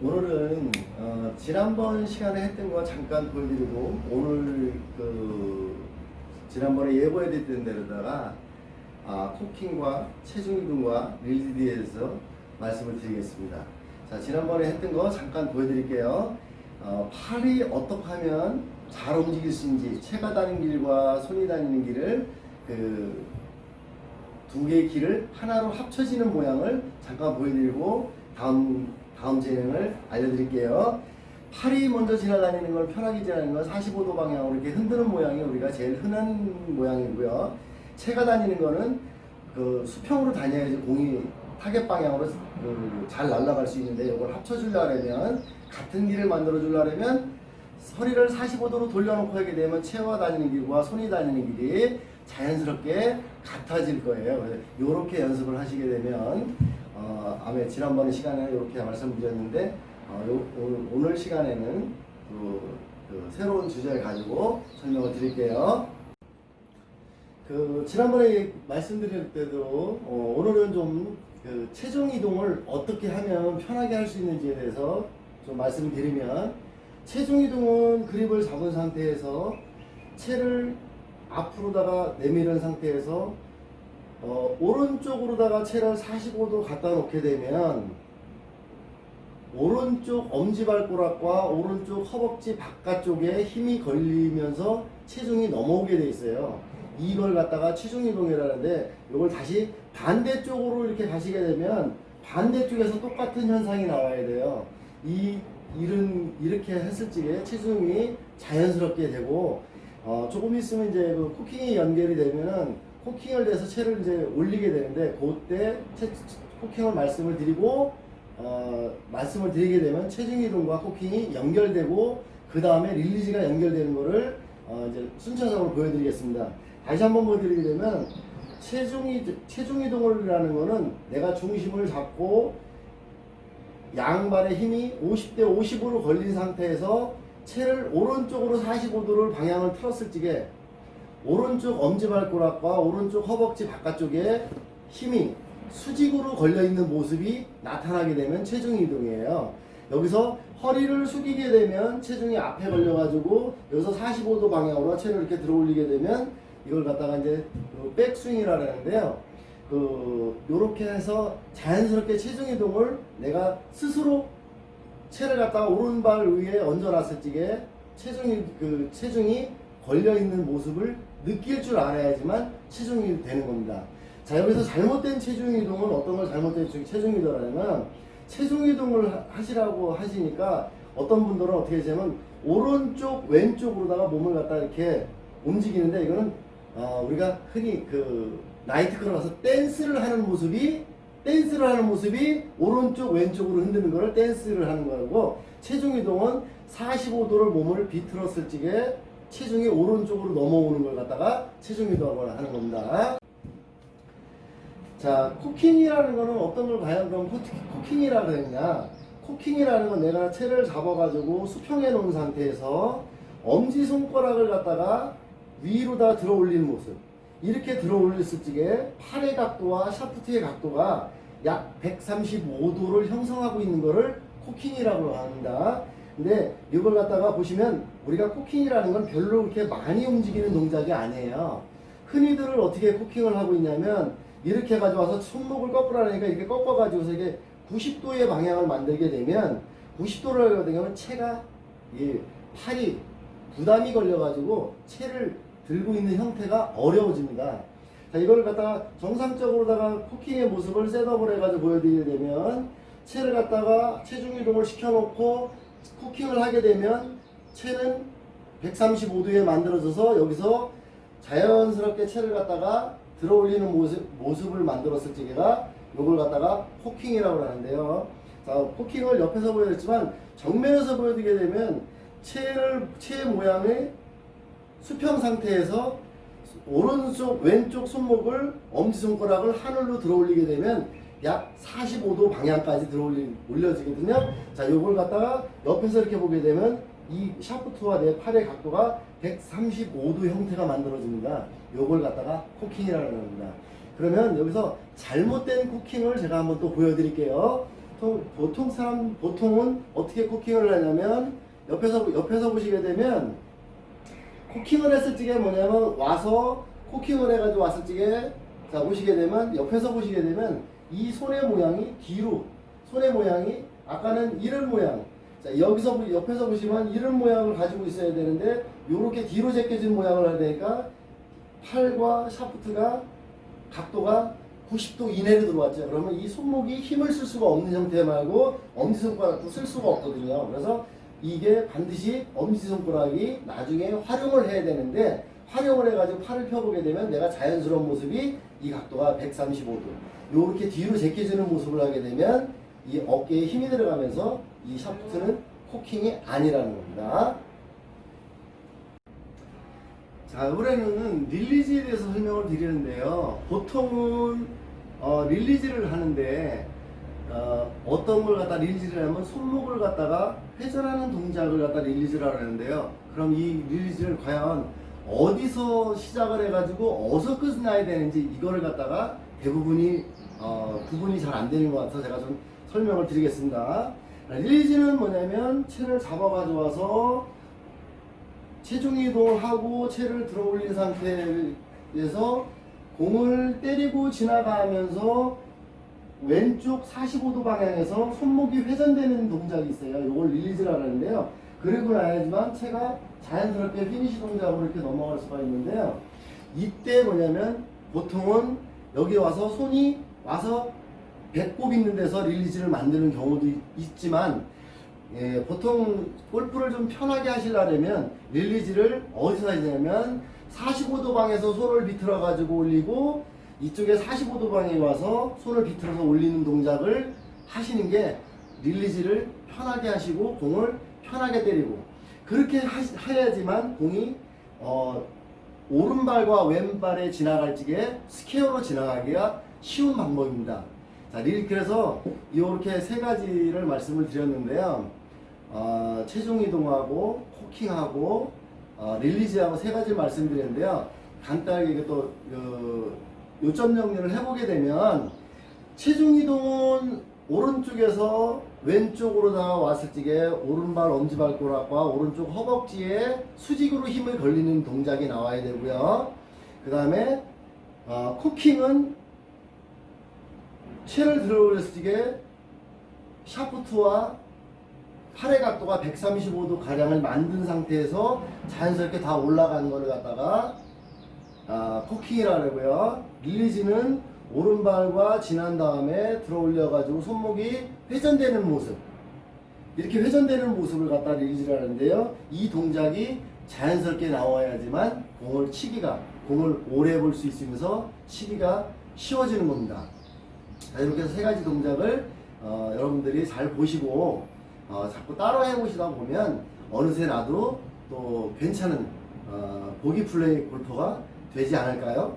오늘은 어, 지난번 시간에 했던 거 잠깐 보여드리고 오늘 그 지난번에 예고해드렸던 데로다가 아, 코킹과 체중 이동과 릴리디에 대해서 말씀을 드리겠습니다. 자 지난번에 했던 거 잠깐 보여드릴게요. 어, 팔이 어떻게 하면 잘 움직일 수 있는지 체가 다니는 길과 손이 다니는 길을 그 두 개의 길을 하나로 합쳐지는 모양을 잠깐 보여드리고 다음 다음 진행을 알려드릴게요. 팔이 먼저 지나다니는 걸 편하게 지나는 건 45도 방향으로 이렇게 흔드는 모양이 우리가 제일 흔한 모양이고요. 채가 다니는 거는 그 수평으로 다녀야지 공이 타겟 방향으로 그 잘 날아갈 수 있는데 이걸 합쳐주려면 같은 길을 만들어 주려면 허리를 45도로 돌려놓고 하게 되면 채와 다니는 길과 손이 다니는 길이 자연스럽게 같아질 거예요. 이렇게 연습을 하시게 되면 어, 아마 지난번 시간에 이렇게 말씀드렸는데 어, 요- 오늘, 시간에는 그, 그 새로운 주제를 가지고 설명을 드릴게요. 그 지난번에 말씀드릴 때도 어, 오늘은 좀 그 체중 이동을 어떻게 하면 편하게 할 수 있는지에 대해서 좀 말씀을 드리면 체중 이동은 그립을 잡은 상태에서 채를 앞으로다가 내밀은 상태에서 어, 오른쪽으로다가 채를 45도 갖다 놓게 되면 오른쪽 엄지발가락과 오른쪽 허벅지 바깥쪽에 힘이 걸리면서 체중이 넘어오게 돼 있어요. 이걸 갖다가 체중 이동이라는데 이걸 다시 반대쪽으로 이렇게 가시게 되면 반대쪽에서 똑같은 현상이 나와야 돼요. 이 이런 이렇게 했을 적에 체중이 자연스럽게 되고 어, 조금 있으면 이제 그 코킹이 연결이 되면은 코킹을 돼서 채를 이제 올리게 되는데 그때 채, 코킹을 말씀을 드리고 어, 말씀을 드리게 되면 체중 이동과 코킹이 연결되고 그 다음에 릴리즈가 연결되는 거를 어, 이제 순차적으로 보여드리겠습니다. 다시 한번 보여드리게 되면 체중 이 체중 이동을라는 거는 내가 중심을 잡고 양발의 힘이 50대 50으로 걸린 상태에서 채를 오른쪽으로 45도를 방향을 틀었을 적에 오른쪽 엄지발가락과 오른쪽 허벅지 바깥쪽에 힘이 수직으로 걸려 있는 모습이 나타나게 되면 체중 이동이에요. 여기서 허리를 숙이게 되면 체중이 앞에 걸려가지고 여기서 45도 방향으로 채를 이렇게 들어 올리게 되면 이걸 갖다가 이제 그 백스윙이라고 하는데요. 그 요렇게 해서 자연스럽게 체중 이동을 내가 스스로 채를 갖다가 오른발 위에 얹어놨을 적에 체중이 그 체중이 걸려 있는 모습을 느낄 줄 알아야지만 체중이 되는 겁니다. 자 여기서 잘못된 체중 이동은 어떤 걸 잘못된 체중 이동이라면 체중 이동을 하- 하시라고 하시니까 어떤 분들은 어떻게 하냐면 오른쪽 왼쪽으로다가 몸을 갖다 이렇게 움직이는데 이거는 어, 우리가 흔히 그 나이트클럽 가서 댄스를 하는 모습이 댄스를 하는 모습이 오른쪽 왼쪽으로 흔드는 거를 댄스를 하는 거고 체중 이동은 45도를 몸을 비틀었을 적에 체중이 오른쪽으로 넘어오는 걸 갖다가 체중 이동을 하는 겁니다. 자, 코킹이라는 거는 어떤 걸 과연 그럼 코- 코킹이라 그랬냐? 코킹이라는 건 내가 채를 잡아가지고 수평해 놓은 상태에서 엄지 손가락을 갖다가 위로다 들어 올리는 모습. 이렇게 들어 올렸을 적에 팔의 각도와 샤프트의 각도가 약 135도를 형성하고 있는 거를 코킹이라고 합니다. 근데 이걸 갖다가 보시면 우리가 코킹이라는 건 별로 그렇게 많이 움직이는 동작이 아니에요. 흔히들 어떻게 코킹을 하고 있냐면 이렇게 가져와서 손목을 하니까 이렇게 꺾어가지고서 이게 90도의 방향을 만들게 되면 90도를 하게 되면 채가 이 팔이 부담이 걸려가지고 채를 들고 있는 형태가 어려워집니다. 자, 이걸 갖다가 정상적으로다가 코킹의 모습을 셋업을 해가지고 보여드리게 되면 채를 갖다가 체중 이동을 시켜놓고 코킹을 하게 되면 채는 135도에 만들어져서 여기서 자연스럽게 채를 갖다가 들어 올리는 모습, 모습을 만들었을 적에가 이걸 갖다가 코킹이라고 하는데요. 자, 코킹을 옆에서 보여드렸지만 정면에서 보여드리게 되면 채를, 채 모양의 수평 상태에서 오른쪽 왼쪽 손목을 엄지손가락을 하늘로 들어 올리게 되면 약 45도 방향까지 들어 올리, 올려지거든요. 자, 요걸 갖다가 옆에서 이렇게 보게 되면 이 샤프트와 내 팔의 각도가 135도 형태가 만들어집니다. 요걸 갖다가 코킹이라는 겁니다. 그러면 여기서 잘못된 코킹을 제가 한번 또 보여드릴게요. 보통 보통 사람 보통은 어떻게 코킹을 하냐면 옆에서 옆에서 보시게 되면 코킹을 했을 적에 뭐냐면 와서 코킹을 해가지고 왔을 적에 자 보시게 되면 옆에서 보시게 되면 이 손의 모양이 뒤로 손의 모양이 아까는 이런 모양 자 여기서 보- 옆에서 보시면 이런 모양을 가지고 있어야 되는데 요렇게 뒤로 제껴진 모양을 해야 되니까 팔과 샤프트가 각도가 90도 이내로 들어왔죠. 그러면 이 손목이 힘을 쓸 수가 없는 형태 말고 엄지손가락도 쓸 수가 없거든요. 그래서 이게 반드시 엄지손가락이 나중에 활용을 해야 되는데 활용을 해가지고 팔을 펴보게 되면 내가 자연스러운 모습이 이 각도가 135도. 요렇게 뒤로 제껴지는 모습을 하게 되면 이 어깨에 힘이 들어가면서 이 샤프트는 코킹이 아니라는 겁니다. 자, 이번에는 릴리즈에 대해서 설명을 드리는데요. 보통은 어, 릴리즈를 하는데 어, 어떤 걸 갖다 릴리즈를 하면 손목을 갖다가 회전하는 동작을 갖다 릴리즈를 하는데요. 그럼 이 릴리즈를 과연 어디서 시작을 해가지고 어디서 끝나야 되는지 이거를 갖다가 대부분이 어, 구분이 잘 안 되는 것 같아서 제가 좀 설명을 드리겠습니다. 릴리즈는 뭐냐면 채를 잡아가지고 와서 체중 이동을 하고 채를 들어 올린 상태에서 공을 때리고 지나가면서 왼쪽 45도 방향에서 손목이 회전되는 동작이 있어요. 이걸 릴리즈라고 하는데요. 그리고 나야지만 채가 자연스럽게 피니시 동작으로 이렇게 넘어갈 수가 있는데요. 이때 뭐냐면 보통은 여기 와서 손이 와서 배꼽 있는 데서 릴리즈를 만드는 경우도 있- 있지만 예, 보통 골프를 좀 편하게 하시려면 릴리즈를 어디서 하냐면 45도 방에서 손을 비틀어 가지고 올리고 이쪽에 45도 방에 와서 손을 비틀어서 올리는 동작을 하시는 게 릴리즈를 편하게 하시고 공을 편하게 때리고 그렇게 하, 해야지만 공이 어, 오른발과 왼발에 지나갈 적에 스퀘어로 지나가기가 쉬운 방법입니다. 자, 릴 그래서 이렇게 세 가지를 말씀을 드렸는데요. 어, 체중 이동하고 코킹하고 어, 릴리즈하고 세 가지 말씀드렸는데요. 간단하게 또 어, 요점 정리를 해보게 되면 체중 이동은 오른쪽에서 왼쪽으로 나왔을 적에 오른발 엄지발가락과 오른쪽 허벅지에 수직으로 힘을 걸리는 동작이 나와야 되고요. 그 다음에 어, 코킹은 채를 들어 올렸을 적에 샤프트와 팔의 각도가 135도 가량을 만든 상태에서 자연스럽게 다 올라가는 거를 갖다가 아, 코킹이라고요. 릴리즈는 오른발과 지난 다음에 들어 올려가지고 손목이 회전되는 모습. 이렇게 회전되는 모습을 갖다 릴리즈라는데요. 이 동작이 자연스럽게 나와야지만 공을 치기가, 공을 오래 볼 수 있으면서 치기가 쉬워지는 겁니다. 자, 이렇게 해서 세 가지 동작을 어, 여러분들이 잘 보시고 어, 자꾸 따라 해보시다 보면 어느새 나도 또 괜찮은 어, 보기 플레이 골퍼가 되지 않을까요?